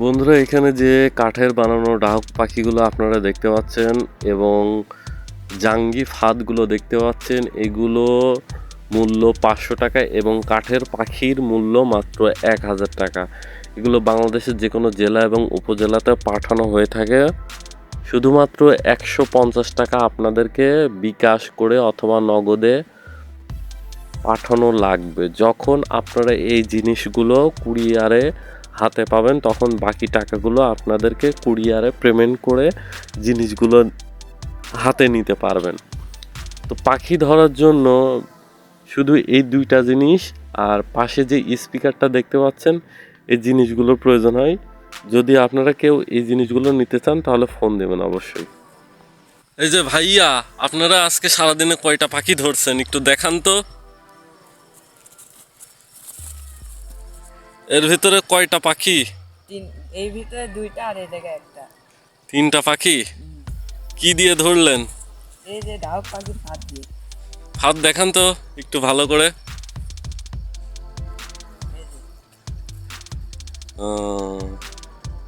বন্ধুরা, এখানে যে কাঠের বানানো ডাহক পাখিগুলো আপনারা দেখতে পাচ্ছেন এবং জাঙ্গি ফাঁদগুলো দেখতে পাচ্ছেন, এগুলো মূল্য পাঁচশো টাকা এবং কাঠের পাখির মূল্য মাত্র এক হাজার টাকা। এগুলো বাংলাদেশের যে কোনো জেলা এবং উপজেলাতে পাঠানো হয়ে থাকে। শুধুমাত্র একশো পঞ্চাশ টাকা আপনাদেরকে বিকাশ করে অথবা নগদে পাঠানো লাগবে। যখন আপনারা এই জিনিসগুলো কুরিয়ারে হাতে পাবেন, তখন বাকি টাকাগুলো আপনাদেরকে কুরিয়ারে পেমেন্ট করে জিনিসগুলো হাতে নিতে পারবেন। তো পাখি ধরার জন্য শুধু এই দুইটা জিনিস, আর পাশে যে স্পিকারটা দেখতে পাচ্ছেন, এই জিনিসগুলোর প্রয়োজন হয়। যদি আপনারা কেউ এই জিনিসগুলো নিতে চান, তাহলে ফোন দেবেন অবশ্যই। এই যে ভাইয়া, আপনারা আজকে সারাদিনে কয়টা পাখি ধরছেন? একটু দেখান তো। এর ভিতরে কয়টা পাখি? তিন এই ভিতরে দুইটা আর এই জায়গায় একটা। তিনটা পাখি? কি দিয়ে ধরলেন? এই যে ডাউক পাখির ফাঁদ দিয়ে। হাত দেখান তো একটু ভালো করে।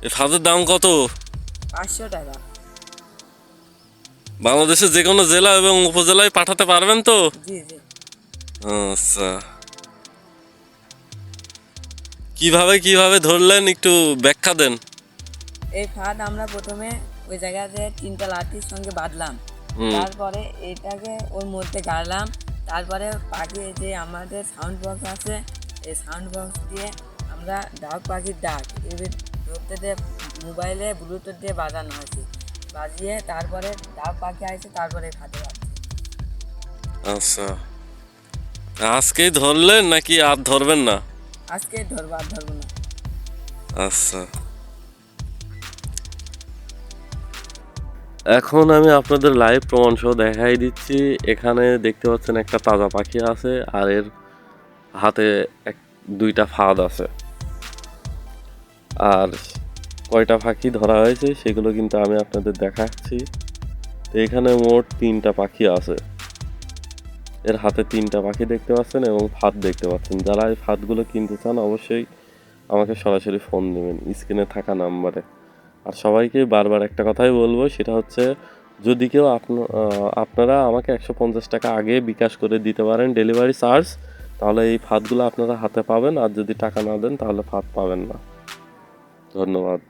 এই ফাঁদের দাম কত? পাঁচশো টাকা। বাংলাদেশের যে কোনো জেলা এবং উপজেলায় পাঠাতে পারবেন তো? জি জি। আচ্ছা। কীভাবে কীভাবে ধরলেন একটু ব্যাখ্যা দেন। এই ফাঁদ আমরা প্রথমে ওই জায়গাতে তিনটা লাঠির সঙ্গে বাঁধলাম। তারপরে এটাকে ওর মধ্যে গাড়লাম। তারপরে পাখি যে আমাদের সাউন্ড বক্স আছে এই সাউন্ড বক্স দিয়ে আমরা ডাক পাখির ডাক এবার ধরতে দিয়ে মোবাইলে ব্লুটুথ দিয়ে বাজানো আছে বাজিয়ে তারপরে ডাক পাখি আসে তারপরে খাতে বাজছে আচ্ছা। আজকেই ধরলেন নাকি আর ধরবেন না? আজকে ধরবো, আর ধরবো না। আচ্ছা। এখন আমি আপনাদের লাইভ প্রমাণ সহ দেখাই দিচ্ছি। এখানে দেখতে পাচ্ছেন একটা তাজা পাখি আছে, আর এর হাতে এক, দুইটা ফাঁদ আছে। আর কয়টা পাখি ধরা হয়েছে, সেগুলো কিন্তু আমি আপনাদের দেখাচ্ছি। তো এখানে মোট তিনটা পাখি আছে। এর হাতে তিনটা পাখি দেখতে পাচ্ছেন এবং ফাঁদ দেখতে পাচ্ছেন। যারা এই ফাঁদগুলো কিনতে চান, অবশ্যই আমাকে সরাসরি ফোন দেবেন, স্ক্রিনে থাকা নাম্বারে। আর সবাইকে বারবার একটা কথাই বলব, সেটা হচ্ছে যদি কেউ আপনা- আপনারা আমাকে একশো পঞ্চাশ টাকা আগে বিকাশ করে দিতে পারেন ডেলিভারি চার্জ, তাহলে এই ফাঁদগুলো আপনারা হাতে পাবেন। আর যদি টাকা না দেন, তাহলে ফাঁদ পাবেন না। ধন্যবাদ।